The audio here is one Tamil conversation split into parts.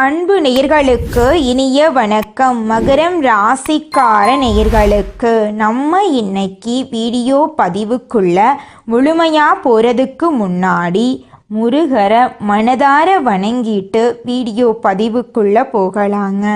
அன்பு நேயர்களுக்கு இனிய வணக்கம். மகரம் ராசிக்கார நேயர்களுக்கு நம்ம இன்னைக்கு வீடியோ பதிவுக்குள்ள முழுமையாக போகிறதுக்கு முன்னாடி முருகரை மனதார வணங்கிட்டு வீடியோ பதிவுக்குள்ள போகலாங்க.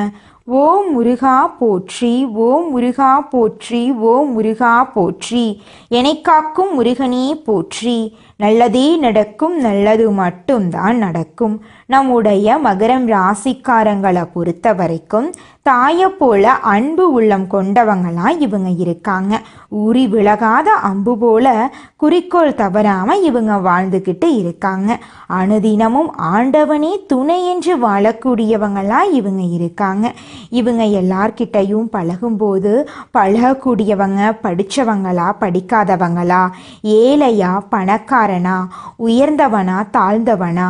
ஓ முருகா போற்றி ஓ முருகா போற்றி ஓ முருகா போற்றி. என்னை காக்கும் முருகனே போற்றி. நல்லதே நடக்கும் நல்லது மட்டும்தான் நடக்கும். நம்முடைய மகரம் ராசிக்காரங்களை பொறுத்த வரைக்கும் தாயை போல அன்பு உள்ளம் கொண்டவங்களா இவங்க இருக்காங்க. ஊறி விலகாத அம்பு போல குறிக்கோள் தவறாம இவங்க வாழ்ந்துக்கிட்டு இருக்காங்க. அனுதினமும் ஆண்டவனே துணை என்று வாழக்கூடியவங்களா இவங்க இருக்காங்க. இவங்க எல்லார்கிட்டையும் பழகும்போது பழகக்கூடியவங்க படித்தவங்களா படிக்காதவங்களா ஏழையா பணக்காரனா உயர்ந்தவனா தாழ்ந்தவனா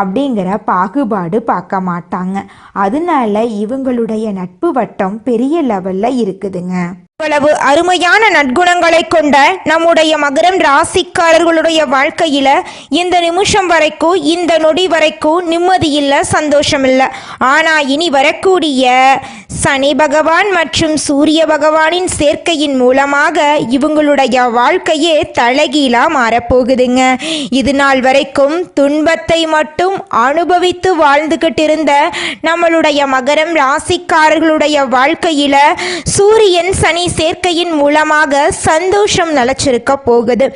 அப்படிங்கிற பாகுபாடு பார்க்க மாட்டாங்க அதனால இவங்களுடைய நட்பு வட்டம் பெரிய லெவல்ல இருக்குதுங்க. இவ்வளவு அருமையான நற்குணங்களை கொண்ட நம்முடைய மகரம் ராசிக்காரர்களுடைய வாழ்க்கையில இந்த நிமிஷம் வரைக்கும் இந்த நொடி வரைக்கும் நிம்மதி இல்லை சந்தோஷம் இல்லை ஆனா இனி வரக்கூடிய சனி பகவான் மற்றும் சூரிய பகவானின் சேர்க்கையின் மூலமாக இவங்களுடைய வாழ்க்கையே தலைகீழாக மாறப்போகுதுங்க. இது நாள் வரைக்கும் துன்பத்தை மட்டும் அனுபவித்து வாழ்ந்துகிட்டு இருந்த நம்மளுடைய மகரம் ராசிக்காரர்களுடைய வாழ்க்கையில் சூரியன் சனி சேர்க்கையின் மூலமாக சந்தோஷம் நிலச்சிருக்க போகுது.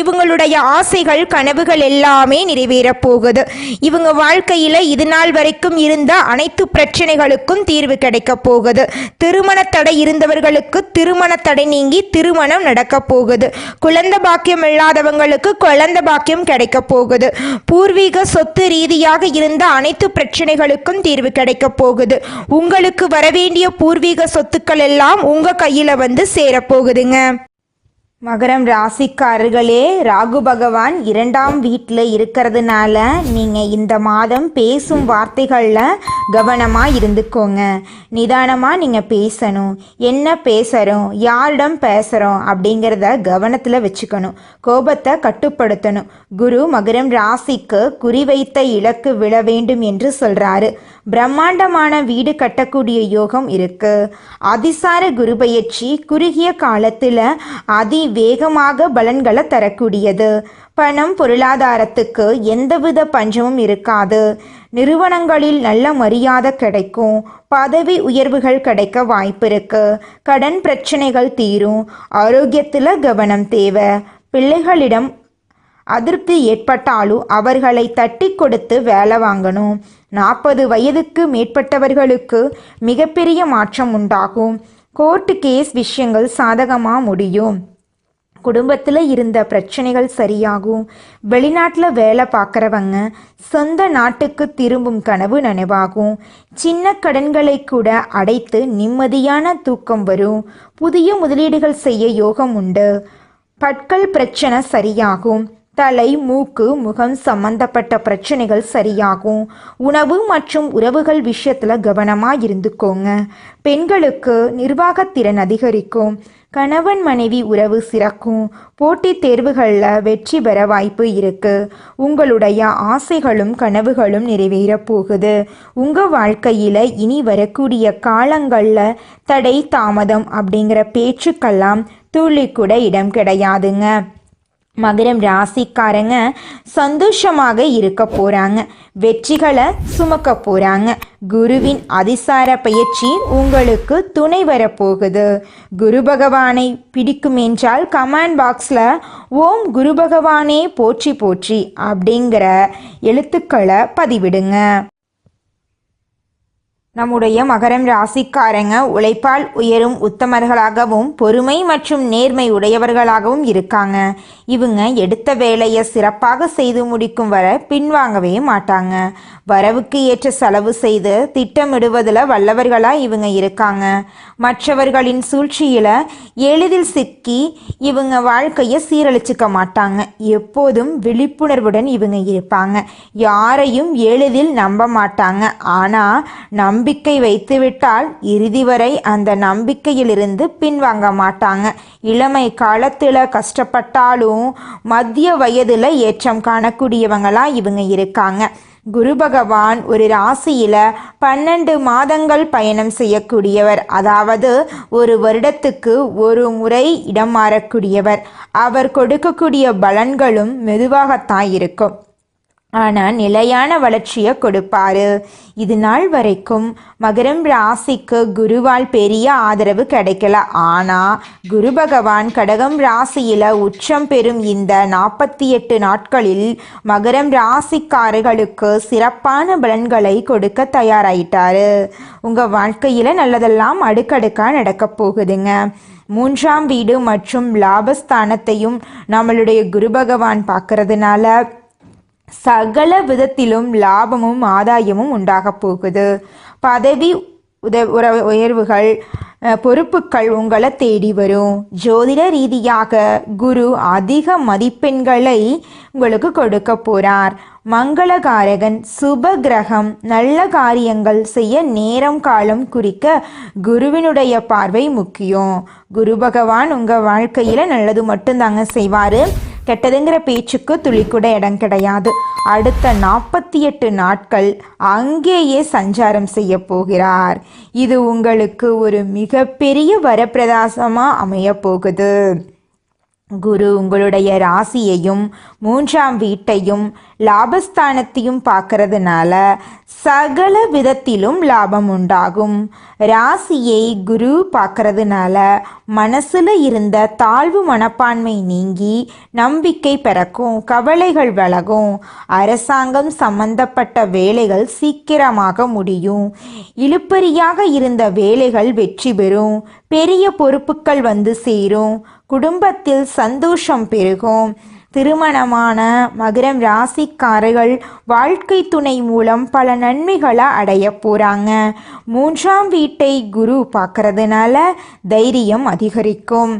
இவங்களுடைய ஆசைகள் கனவுகள் எல்லாமே நிறைவேறப் போகுது. இவங்க வாழ்க்கையில் இது நாள் வரைக்கும் இருந்த அனைத்து பிரச்சனைகளுக்கும் தீர்வு கிடைக்க போகுது திருமண தடை இருந்தவர்களுக்கு திருமண தடை நீங்கி திருமணம் நடக்க போகுது குழந்தை பாக்கியம் இல்லாதவங்களுக்கு குழந்தை பாக்கியம் கிடைக்க போகுது பூர்வீக சொத்து ரீதியாக இருந்த அனைத்து பிரச்சனைகளுக்கும் தீர்வு கிடைக்க போகுது உங்களுக்கு வரவேண்டிய பூர்வீக சொத்துக்கள் எல்லாம் உங்க கையில வந்து சேரப்போகுதுங்க. மகரம் ராசிக்காரர்களே ராகு பகவான் இரண்டாம் வீட்டில் இருக்கிறதுனால நீங்கள் இந்த மாதம் பேசும் வார்த்தைகளில் கவனமாக இருந்துக்கோங்க. நிதானமாக நீங்கள் பேசணும். என்ன பேசுகிறோம் யாரிடம் பேசுகிறோம் அப்படிங்கிறத கவனத்தில் வச்சுக்கணும். கோபத்தை கட்டுப்படுத்தணும். குரு மகரம் ராசிக்கு குறிவைத்த இலக்கு விழ வேண்டும் என்று சொல்கிறாரு பிரம்மாண்டமான வீடு கட்டக்கூடிய யோகம் இருக்குது அதிசார குரு பயிற்சி குறுகிய காலத்தில் அதி வேகமாக பலன்களை தரக்கூடியது. பணம் பொருளாதாரத்துக்கு எந்தவித பஞ்சமும் இருக்காது. நிறுவனங்களில் நல்ல மரியாதை கிடைக்கும். பதவி உயர்வுகள் கிடைக்க வாய்ப்பு இருக்கு. கடன் பிரச்சனைகள் தீரும். ஆரோக்கியத்தில் கவனம் தேவை. பிள்ளைகளிடம் அதிருப்தி ஏற்பட்டாலும் அவர்களை தட்டி கொடுத்து வேலை வாங்கணும். நாற்பது வயதுக்கு மேற்பட்டவர்களுக்கு மிகப்பெரிய மாற்றம் உண்டாகும். கோர்ட்டு கேஸ் விஷயங்கள் சாதகமாக முடியும். குடும்பத்தில் இருந்த பிரச்சனைகள் சரியாகும். வெளிநாட்டில் வேலை பார்க்குறவங்க சொந்த நாட்டுக்கு திரும்பும் கனவு நனவாகும். சின்ன கடன்களை கூட அடைத்து நிம்மதியான தூக்கம் வரும். புதிய முதலீடுகள் செய்ய யோகம் உண்டு. பற்கள் பிரச்சனை சரியாகும். தலை மூக்கு முகம் சம்பந்தப்பட்ட பிரச்சனைகள் சரியாகும். உணவு மற்றும் உறவுகள் விஷயத்தில் கவனமாக இருந்துக்கோங்க. பெண்களுக்கு நிர்வாகத்திறன் அதிகரிக்கும். கணவன் மனைவி உறவு சிறக்கும். போட்டித் தேர்வுகளில் வெற்றி பெற வாய்ப்பு இருக்கு. உங்களுடைய ஆசைகளும் கனவுகளும் நிறைவேறப் போகுது. உங்கள் வாழ்க்கையில் இனி வரக்கூடிய காலங்களில் தடை தாமதம் அப்படிங்கிற பேச்சுக்கெல்லாம் துள்ளி கூட இடம் கிடையாதுங்க. மகரம் ராசிக்காரங்க சந்தோஷமாக இருக்க போறாங்க. வெற்றிகளை சுமக்க போறாங்க. குருவின் அதிசார பயிற்சி உங்களுக்கு துணை வரப்போகுது. குரு பகவானை பிடிக்கும் என்றால் கமெண்ட் பாக்ஸில் ஓம் குரு பகவானே போற்றி போற்றி அப்படிங்கிற எழுத்துக்களை பதிவிடுங்க. நம்முடைய மகரம் ராசிக்காரங்க உழைப்பால் உயரும் உத்தமர்களாகவும் பொறுமை மற்றும் நேர்மை உடையவர்களாகவும் இருக்காங்க. இவங்க எடுத்த வேலையை சிறப்பாக செய்து முடிக்கும் வரை பின்வாங்கவே மாட்டாங்க. வரவுக்கு ஏற்ற செலவு செய்து திட்டமிடுவதில் வல்லவர்களாக இவங்க இருக்காங்க. மற்றவர்களின் சூழ்ச்சியில் எளிதில் சிக்கி இவங்க வாழ்க்கையை சீரழிச்சிக்க மாட்டாங்க. எப்போதும் விழிப்புணர்வுடன் இவங்க இருப்பாங்க. யாரையும் எளிதில் நம்ப மாட்டாங்க. ஆனால் நம்பிக்கை வைத்துவிட்டால் இறுதி வரை அந்த நம்பிக்கையிலிருந்து பின்வாங்க மாட்டாங்க. இளமை காலத்தில் கஷ்டப்பட்டாலும் மத்திய வயதில் ஏற்றம் காணக்கூடியவங்களா இவங்க இருக்காங்க. குரு பகவான் ஒரு ராசியில பன்னெண்டு மாதங்கள் பயணம் செய்யக்கூடியவர். அதாவது ஒரு வருடத்துக்கு ஒரு முறை இடம் மாறக்கூடியவர். அவர் கொடுக்கக்கூடிய பலன்களும் மெதுவாகத்தான் இருக்கும். ஆனால் நிலையான வளர்ச்சியை கொடுப்பாரு. இது நாள் வரைக்கும் மகரம் ராசிக்கு குருவால் பெரிய ஆதரவு கிடைக்கல. ஆனால் குரு பகவான் கடகம் ராசியில் உச்சம் பெறும் இந்த நாற்பத்தி எட்டு நாட்களில் மகரம் ராசிக்காரர்களுக்கு சிறப்பான பலன்களை கொடுக்க தயாராயிட்டாரு. உங்கள் வாழ்க்கையில் நல்லதெல்லாம் அடுக்கடுக்காக நடக்கப் போகுதுங்க. மூன்றாம் வீடு மற்றும் லாபஸ்தானத்தையும் நம்மளுடைய குரு பகவான் பார்க்கறதுனால சகல விதத்திலும் லாபமும் ஆதாயமும் உண்டாகப் போகுது. பதவி உத உற உயர்வுகள் பொறுப்புகள் உங்களை தேடி வரும். ஜோதிட ரீதியாக குரு அதிக மதிப்பெண்களை உங்களுக்கு கொடுக்க போறார். மங்களகாரகன் சுப கிரகம் நல்ல காரியங்கள் செய்ய நேரம் காலம் குறிக்க குருவினுடைய பார்வை முக்கியம். குரு பகவான் உங்கள் வாழ்க்கையில் நல்லது மட்டும்தாங்க செய்வார். கெட்டதுங்கிற பேச்சுக்கு துளி கூட இடம் கிடையாது. அடுத்த நாற்பத்தி எட்டு நாட்கள் அங்கேயே சஞ்சாரம் செய்ய போகிறார். இது உங்களுக்கு ஒரு மிகப்பெரிய வரப்பிரதாசமாக அமைய போகுது. குரு உங்களுடைய ராசியையும் மூன்றாம் வீட்டையும் லாபஸ்தானத்தையும் பார்க்கறதுனால சகல விதத்திலும் லாபம் உண்டாகும். ராசியை குரு பார்க்கறதுனால மனசுல இருந்த தாழ்வு மனப்பான்மை நீங்கி நம்பிக்கை பிறக்கும் கவலைகள் விலகும். அரசாங்கம் சம்பந்தப்பட்ட வேலைகள் சீக்கிரமாக முடியும். இழுப்பறியாக இருந்த வேலைகள் வெற்றி பெறும். பெரிய பொறுப்புகள் வந்து சேரும். குடும்பத்தில் சந்தோஷம் பெருகும். திருமணமான மகரம் ராசிக்காரர்கள் வாழ்க்கை துணை மூலம் பல நன்மைகளை அடைய போகிறாங்க மூன்றாம் வீட்டை குரு பார்க்கறதுனால தைரியம் அதிகரிக்கும்.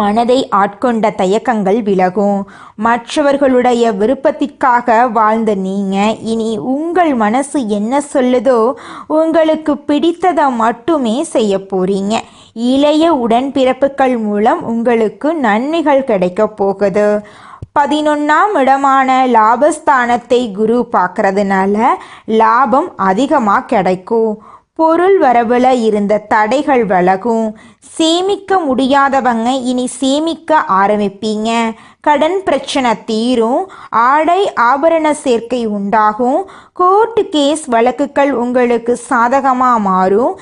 மனதை ஆட்கொண்ட தயக்கங்கள் விலகும். மற்றவர்களுடைய விருப்பத்திற்காக வாழ்ந்த நீங்க இனி உங்கள் மனசு என்ன சொல்லுதோ உங்களுக்கு பிடித்ததை மட்டுமே செய்ய போறீங்க. இளைய உடன்பிறப்புகள் மூலம் உங்களுக்கு நன்மைகள் கிடைக்க போகுது. பதினொன்றாம் இடமான லாபஸ்தானத்தை குரு பார்க்கறதுனால லாபம் அதிகமாக கிடைக்கும். பொருள் வரவுல இருந்த தடைகள் விலகும். சேமிக்க முடியாதவங்க இனி சேமிக்க ஆரம்பிப்பீங்க. கடன் பிரச்சனை தீரும் ஆடை ஆபரண சேர்க்கை உண்டாகும் கோர்ட்டு கேஸ் வழக்குகள் உங்களுக்கு சாதகமாக மாறும்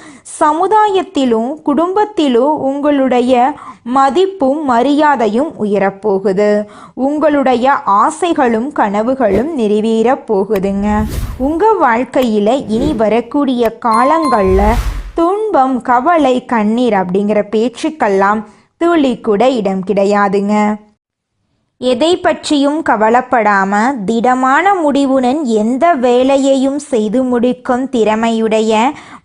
சமுதாயத்திலும் குடும்பத்திலும் உங்களுடைய மதிப்பும் மரியாதையும் உயரப்போகுது. உங்களுடைய ஆசைகளும் கனவுகளும் நிறைவேறப் போகுதுங்க. உங்கள் வாழ்க்கையில் இனி வரக்கூடிய காலங்களில் துன்பம் கவலை கண்ணீர் அப்படிங்கிற பேச்சுக்கெல்லாம் துளி கூட இடம் கிடையாதுங்க. எதை பற்றியும் கவலைப்படாம திடமான முடிவுடன் எந்த வேலையையும் செய்து முடிக்கும் திறமையுடைய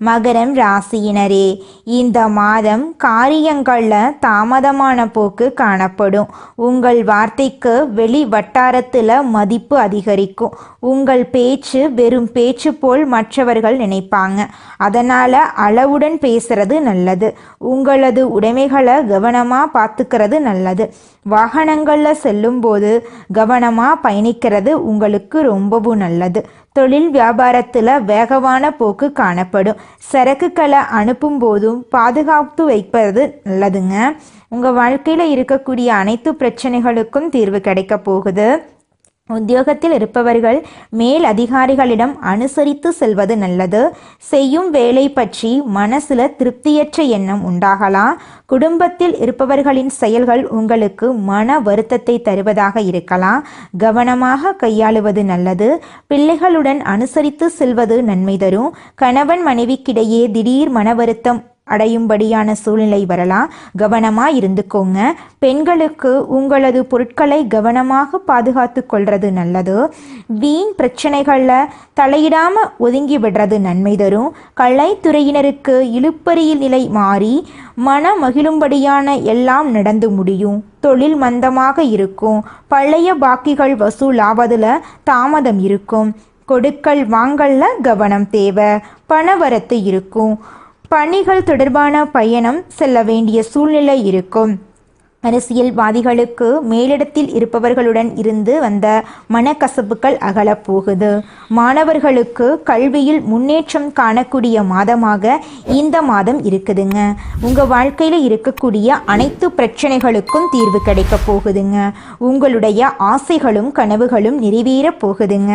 மகரம் ராசியினரே இந்த மாதம் காரியங்களில் தாமதமான போக்கு காணப்படும். உங்கள் வார்த்தைக்கு வெளி வட்டாரத்தில் மதிப்பு அதிகரிக்கும். உங்கள் பேச்சு வெறும் பேச்சு போல் மற்றவர்கள் நினைப்பாங்க. அதனால் அளவுடன் பேசுறது நல்லது. உங்களது உடைமைகளை கவனமாக பார்த்துக்கிறது நல்லது. வாகனங்களில் செல்லும்போது கவனமாக பயணிக்கிறது உங்களுக்கு ரொம்பவும் நல்லது. தொழில் வியாபாரத்தில் வேகமான போக்கு காணப்படும். சரக்குகளை அனுப்பும் போதும் பாதுகாத்து வைப்பது நல்லதுங்க. உங்கள் வாழ்க்கையில் இருக்கக்கூடிய அனைத்து பிரச்சனைகளுக்கும் தீர்வு கிடைக்க போகுது. உத்தியோகத்தில் இருப்பவர்கள் மேல் அதிகாரிகளிடம் அனுசரித்து செல்வது நல்லது. செய்யும் வேலை பற்றி மனசுல திருப்தியற்ற எண்ணம் உண்டாகலாம். குடும்பத்தில் இருப்பவர்களின் செயல்கள் உங்களுக்கு மன வருத்தத்தை தருவதாக இருக்கலாம். கவனமாக கையாளுவது நல்லது. பிள்ளைகளுடன் அனுசரித்து செல்வது நன்மை தரும். கணவன் மனைவிக்கிடையே திடீர் மன வருத்தம் அடையும்படியான சூழ்நிலை வரலாம். கவனமாக இருந்துக்கோங்க. பெண்களுக்கு உங்களது பொருட்களை கவனமாக பாதுகாத்து கொள்வது நல்லது. வீண் பிரச்சனைகளில் தலையிடாமல் ஒதுங்கி விடுறது நன்மை தரும். கலைத்துறையினருக்கு இழுப்பறியில் நிலை மாறி மன மகிழும்படியான எல்லாம் நடந்து முடியும். தொழில் மந்தமாக இருக்கும். பழைய பாக்கிகள் வசூலாவதில் தாமதம் இருக்கும். கொடுக்கல் வாங்கல்ல கவனம் தேவை. பணவரத்து இருக்கும். பணிகள் தொடர்பான பயணம் செல்ல வேண்டிய சூழ்நிலை இருக்கும். அரசியல்வாதிகளுக்கு மேலிடத்தில் இருப்பவர்களுடன் இருந்து வந்த மனக்கசப்புகள் அகலப் போகுது மாணவர்களுக்கு கல்வியில் முன்னேற்றம் காணக்கூடிய மாதமாக இந்த மாதம் இருக்குதுங்க. உங்கள் வாழ்க்கையில் இருக்கக்கூடிய அனைத்து பிரச்சனைகளுக்கும் தீர்வு கிடைக்க போகுதுங்க. உங்களுடைய ஆசைகளும் கனவுகளும் நிறைவேறப் போகுதுங்க.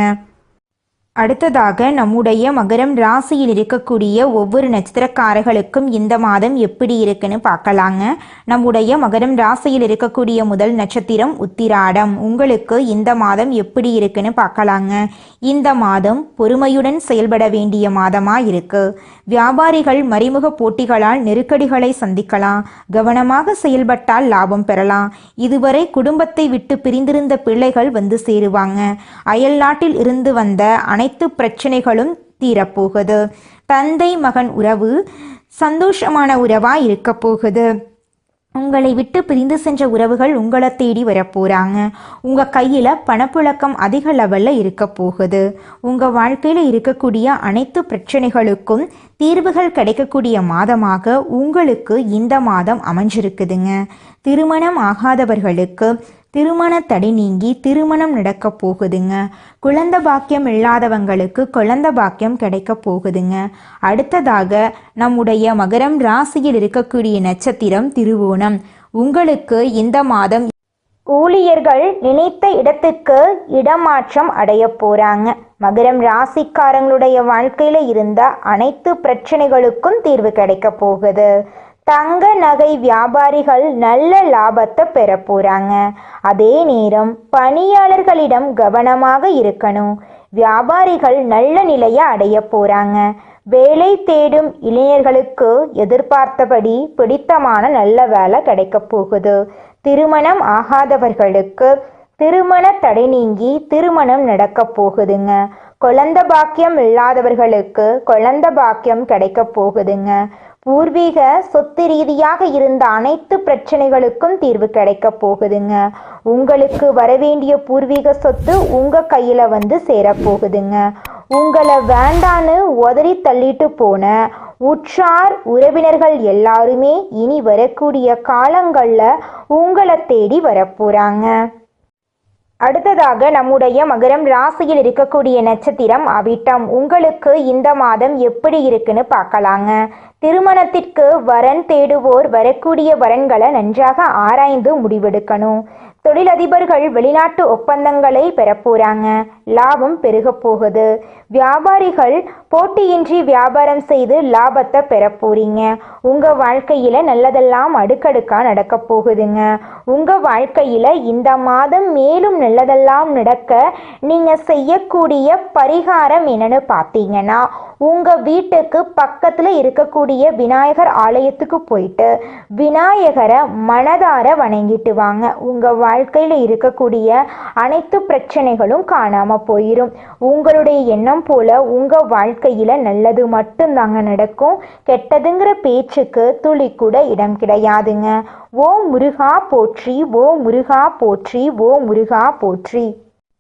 அடுத்ததாக நம்முடைய மகரம் ராசியில் இருக்கக்கூடிய ஒவ்வொரு நட்சத்திரக்காரர்களுக்கும் இந்த மாதம் எப்படி இருக்குன்னு பார்க்கலாங்க. நம்முடைய மகரம் ராசியில் இருக்கக்கூடிய முதல் நட்சத்திரம் உத்திராடம். உங்களுக்கு இந்த மாதம் எப்படி இருக்குன்னு பார்க்கலாங்க. இந்த மாதம் பொறுமையுடன் செயல்பட வேண்டிய மாதமாக இருக்கு. வியாபாரிகள் மறைமுக போட்டிகளால் நெருக்கடிகளை சந்திக்கலாம். கவனமாக செயல்பட்டால் லாபம் பெறலாம். இதுவரை குடும்பத்தை விட்டு பிரிந்திருந்த பிள்ளைகள் வந்து சேருவாங்க. அயல் நாட்டில் இருந்து வந்த அனைத்து பிரச்சனைகளும் தீரப்போகுது. தந்தை மகன் உறவு சந்தோஷமான உறவா இருக்க போகுது. உங்களை விட்டு பிரிந்து சென்ற உறவுகள் உங்களை தேடி வரப்போகிறாங்க உங்கள் கையில் பணப்புழக்கம் அதிக லெவலில் இருக்க போகுது. உங்கள் வாழ்க்கையில் இருக்கக்கூடிய அனைத்து பிரச்சனைகளுக்கும் தீர்வுகள் கிடைக்கக்கூடிய மாதமாக உங்களுக்கு இந்த மாதம் அமைஞ்சிருக்குதுங்க. திருமணம் ஆகாதவர்களுக்கு திருமண தடை நீங்கி திருமணம் நடக்க போகுதுங்க. குழந்த பாக்கியம் இல்லாதவங்களுக்கு குழந்த பாக்கியம் கிடைக்க போகுதுங்க. அடுத்ததாக நம்முடைய மகரம் ராசியில் இருக்கக்கூடிய நட்சத்திரம் திருவோணம். உங்களுக்கு இந்த மாதம் ஊழியர்கள் நினைத்த இடத்துக்கு இடமாற்றம் அடைய போறாங்க. மகரம் ராசிக்காரங்களுடைய வாழ்க்கையில இருந்த அனைத்து பிரச்சனைகளுக்கும் தீர்வு கிடைக்க போகுது. தங்க நகை வியாபாரிகள் நல்ல லாபத்தை பெற போறாங்க. அதே நேரம் பணியாளர்களிடம் கவனமாக இருக்கணும். வியாபாரிகள் நல்ல நிலையை அடைய போறாங்க. வேலை தேடும் இளைஞர்களுக்கு எதிர்பார்த்தபடி பிடித்தமான நல்ல வேலை கிடைக்க போகுது. திருமணம் ஆகாதவர்களுக்கு திருமண தடை நீங்கி திருமணம் நடக்க போகுதுங்க. குழந்த பாக்கியம் இல்லாதவர்களுக்கு குழந்த பாக்கியம் கிடைக்க போகுதுங்க. பூர்வீக சொத்து ரீதியாக இருந்த அனைத்து பிரச்சனைகளுக்கும் தீர்வு கிடைக்க போகுதுங்க. உங்களுக்கு வரவேண்டிய பூர்வீக சொத்து உங்க கையில வந்து சேரப்போகுதுங்க உங்களை வேண்டான்னு உதறி தள்ளிட்டு போன உற்றார் உறவினர்கள் எல்லாருமே இனி வரக்கூடிய காலங்களில் உங்களை தேடி வரப்போறாங்க அடுத்ததாக நம்முடைய மகரம் ராசியில் இருக்கக்கூடிய நட்சத்திரம் அவிட்டம். உங்களுக்கு இந்த மாதம் எப்படி இருக்குன்னு பார்க்கலாங்க. திருமணத்திற்கு வரன் தேடுவோர் வரக்கூடிய வரன்களை நன்றாக ஆராய்ந்து முடிவெடுக்கணும். தொழிலதிபர்கள் வெளிநாட்டு ஒப்பந்தங்களை பெறப்போறாங்க. லாபம் பெருக போகுது. வியாபாரிகள் போட்டியின்றி வியாபாரம் செய்து லாபத்தை பெற போறீங்க. உங்க வாழ்க்கையில நல்லதெல்லாம் அடுக்கடுக்கா நடக்க போகுதுங்க. உங்க வாழ்க்கையில இந்த மாதம் மேலும் நல்லதெல்லாம் நடக்க நீங்க செய்யக்கூடிய பரிகாரம் என்னன்னு பார்த்தீங்கன்னா உங்கள் வீட்டுக்கு பக்கத்தில் இருக்கக்கூடிய விநாயகர் ஆலயத்துக்கு போயிட்டு விநாயகரை மனதார வணங்கிட்டு வாங்க. உங்கள் வாழ்க்கையில் இருக்கக்கூடிய அனைத்து பிரச்சனைகளும் காணாமல் போயிடும் உங்களுடைய எண்ணம் போல் உங்கள் வாழ்க்கையில் நல்லது மட்டும்தாங்க நடக்கும். கெட்டதுங்கிற பேச்சுக்கு துளி கூட இடம் கிடையாதுங்க. ஓ முருகா போற்றி ஓ முருகா போற்றி ஓ முருகா போற்றி.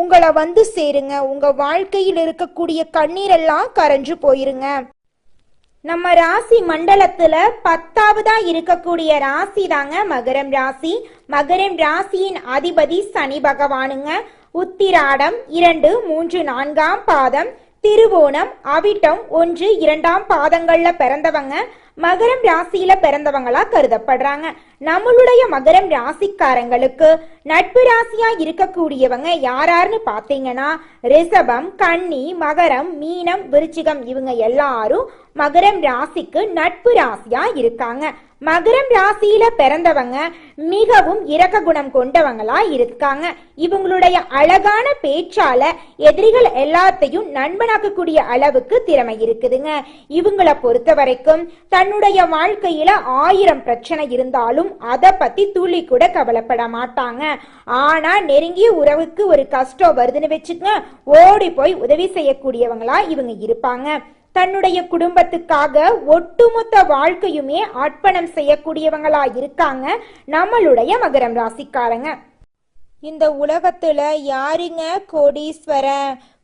உங்களை வந்து சேருங்க. உங்க வாழ்க்கையில் இருக்கக்கூடிய கண்ணீரெல்லாம் கரைஞ்சு போயிருங்க. நம்ம ராசி மண்டலத்துல பத்தாவதா இருக்கக்கூடிய ராசி தாங்க மகரம் ராசி. மகரம் ராசியின் அதிபதி சனி பகவானுங்க. உத்திராடம் இரண்டு மூன்று நான்காம் பாதம். திருவோணம் அவிட்டம் ஒன்று இரண்டாம் பாதங்கள்ல பிறந்தவங்க. மகரம் ராசியில பிறந்தவங்களா கருதப்படுறாங்க. நம்மளுடைய மகரம் ராசிக்காரங்களுக்கு நட்பு ராசியா இருக்கக்கூடியவங்க யாராருன்னு பாத்தீங்கன்னா ரிஷபம் கன்னி மகரம் மீனம் விருச்சிகம் இவங்க எல்லாரும் மகரம் ராசிக்கு நட்பு ராசியா இருக்காங்க. மகரம் ராசியில பிறந்தவங்க மிகவும் இரக்க குணம் கொண்டவங்களா இருக்காங்க. இவங்களுடைய அழகான பேச்சால எதிரிகள் எல்லாத்தையும் நண்பனாக்கக்கூடிய அளவுக்கு திறமை இருக்குதுங்க. இவங்களை பொறுத்த வரைக்கும் தன்னுடைய வாழ்க்கையில ஆயிரம் பிரச்சனை இருந்தாலும் அதை பத்தி துளி கூட கவலைப்பட மாட்டாங்க. ஆனா நெருங்கிய உறவுக்கு ஒரு கஷ்டம் வருதுன்னு வச்சுக்கங்க ஓடி போய் உதவி செய்யக்கூடியவங்களா இவங்க இருப்பாங்க. தன்னுடைய குடும்பத்துக்காக ஒட்டுமொத்த வாழ்க்கையுமே அர்ப்பணம் செய்யக்கூடியவங்களா இருக்காங்க. நம்மளுடைய மகரம் ராசிக்காரங்க. இந்த உலகத்துல யாருங்க கோடீஸ்வரன்?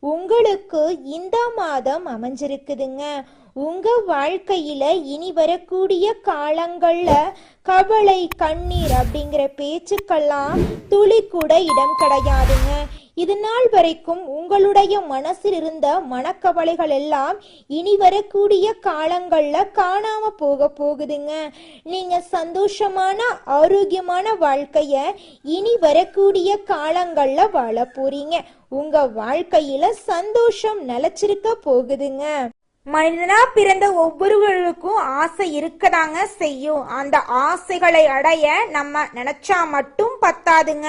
உங்களுக்கு இந்த மாதம் அமைஞ்சிருக்குதுங்க. உங்க வாழ்க்கையில இனி வரக்கூடிய காலங்கள்ல கவலை கண்ணீர் அப்படிங்கிற பேச்சுக்கெல்லாம் துளி கூட இடம் கிடையாதுங்க. இது நாள் வரைக்கும் உங்களுடைய மனசில் இருந்த மனக்கவலைகள் எல்லாம் இனி வரக்கூடிய காலங்கள்ல காணாம போக போகுதுங்க. நீங்க சந்தோஷமான ஆரோக்கியமான வாழ்க்கைய இனி வரக்கூடிய காலங்கள்ல வாழ போறீங்க. உங்க வாழ்க்கையில சந்தோஷம் நிலச்சிருக்க போகுதுங்க. மனிதனா பிறந்த ஒவ்வொருவருக்கும் ஆசை இருக்கதாங்க செய்யும். அந்த ஆசைகளை அடைய நம்ம நினைச்சா மட்டும் பத்தாதுங்க.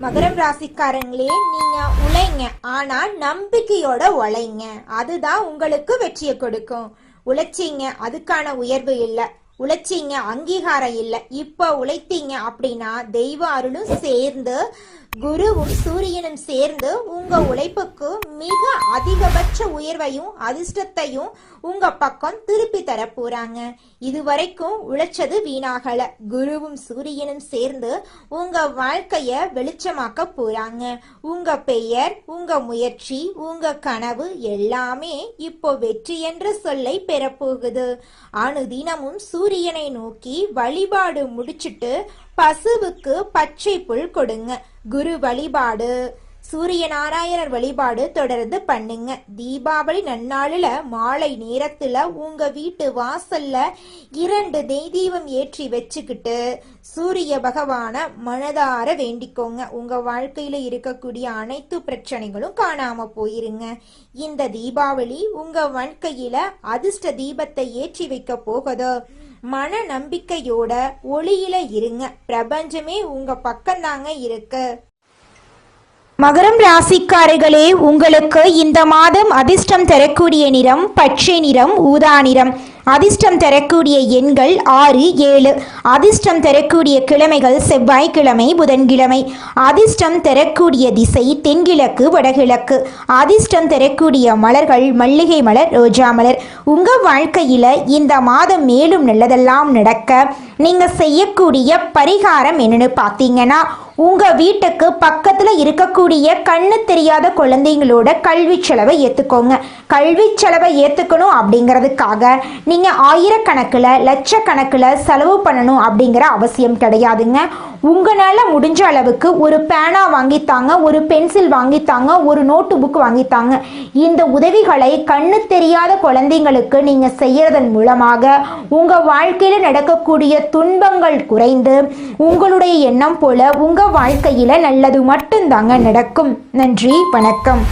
மகரம் ராசிக்காரங்களே நீங்க உழைங்க ஆனா நம்பிக்கையோட உழைங்க. அதுதான் உங்களுக்கு வெற்றியை கொடுக்கும். உழைச்சிங்க அதுக்கான உயர்வு இல்ல. உழைச்சிங்க அங்கீகாரம் இல்ல. இப்ப உழைத்தீங்க அப்படின்னா தெய்வ அருளும் சேர்ந்து குருவும் சூரியனும் சேர்ந்து உங்க உழைப்புக்கு மிக அதிகபட்ச உயர்வையும் அதிர்ஷ்டத்தையும் உங்க பக்கம் திருப்பி தர போறாங்க. இதுவரைக்கும் உழைச்சது வீணாகல. குருவும் சூரியனும் சேர்ந்து உங்க வாழ்க்கைய வெளிச்சமாக்க போறாங்க. உங்க பெயர் உங்க முயற்சி உங்க கனவு எல்லாமே இப்போ வெற்றி என்ற சொல்லை பெறப்போகுது. அனுதினமும் சூரியனை நோக்கி வழிபாடு முடிச்சிட்டு பசுவுக்கு பச்சை புல் கொடுங்க. குரு வழிபாடு. சூரிய நாராயணர் வழிபாடு தொடர்ந்து பண்ணுங்க. தீபாவளி நன்னாளில் மாலை நேரத்தில் உங்கள் வீட்டு வாசல்ல இரண்டு நெய் ஏற்றி வச்சுக்கிட்டு சூரிய பகவான மனதார வேண்டிக்கோங்க. உங்கள் வாழ்க்கையில் இருக்கக்கூடிய அனைத்து பிரச்சனைகளும் காணாமல் போயிருங்க. இந்த தீபாவளி உங்கள் வாழ்க்கையில் அதிர்ஷ்ட தீபத்தை ஏற்றி வைக்க போகுதோ. மன நம்பிக்கையோட ஒளியில இருங்க. பிரபஞ்சமே உங்க பக்கம்தாங்க இருக்கு. மகரம் ராசிக்காரர்களே உங்களுக்கு இந்த மாதம் அதிர்ஷ்டம் தரக்கூடிய நிறம் பச்சை நிறம் ஊதா நிறம். அதிர்ஷ்டம் தரக்கூடிய எண்கள் ஆறு ஏழு. அதிர்ஷ்டம் தரக்கூடிய கிழமைகள் செவ்வாய்க்கிழமை புதன்கிழமை. அதிர்ஷ்டம் தரக்கூடிய திசை தென்கிழக்கு வடகிழக்கு. அதிர்ஷ்டம் தரக்கூடிய மலர்கள் மல்லிகை மலர் ரோஜா மலர். உங்கள் வாழ்க்கையில் இந்த மாதம் மேலும் நல்லதெல்லாம் நடக்க நீங்கள் செய்யக்கூடிய பரிகாரம் என்னென்னு பார்த்தீங்கன்னா உங்கள் வீட்டுக்கு பக்கத்தில் இருக்கக்கூடிய கண்ணு தெரியாத குழந்தைங்களோட கல்வி செலவை ஏற்றுக்கோங்க கல்வி செலவை ஏற்றுக்கணும் அப்படிங்கிறதுக்காக நீ நீங்கள் ஆயிரக்கணக்கில் லட்சக்கணக்கில் செலவு பண்ணணும் அப்படிங்கிற அவசியம் கிடையாதுங்க. உங்களால் முடிஞ்ச அளவுக்கு ஒரு பேனா வாங்கித்தாங்க ஒரு பென்சில் வாங்கித்தாங்க ஒரு நோட்டு புக் வாங்கித்தாங்க இந்த உதவிகளை கண்ணு தெரியாத குழந்தைங்களுக்கு நீங்கள் செய்யறதன் மூலமாக உங்கள் வாழ்க்கையில் நடக்கக்கூடிய துன்பங்கள் குறைந்து உங்களுடைய எண்ணம் போல உங்கள் வாழ்க்கையில் நல்லது மட்டும்தாங்க நடக்கும். நன்றி வணக்கம்.